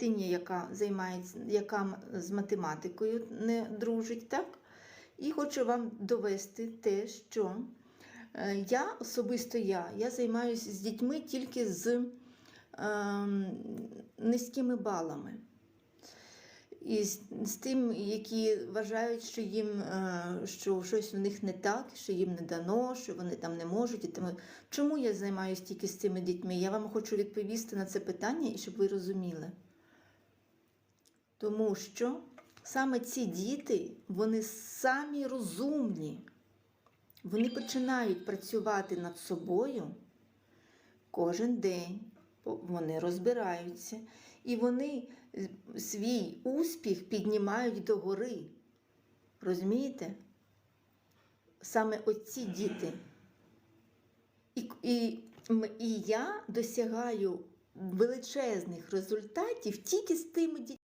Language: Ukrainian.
дитині, яка займається, яка з математикою не дружить, так? І хочу вам довести те, що е, я особисто я, я займаюся з дітьми тільки з ем, низькими балами. І з, з тим, які вважають, що їм е, що щось у них не так, що їм не дано, що вони там не можуть. І тому чому я займаюся тільки з цими дітьми? Я вам хочу відповісти на це питання і щоб ви розуміли. Тому що саме ці діти, вони самі розумні. Вони починають працювати над собою кожен день. Вони розбираються, і вони свій успіх піднімають догори. Розумієте? Саме оці діти. І, і, і я досягаю величезних результатів тільки з тими дітьми.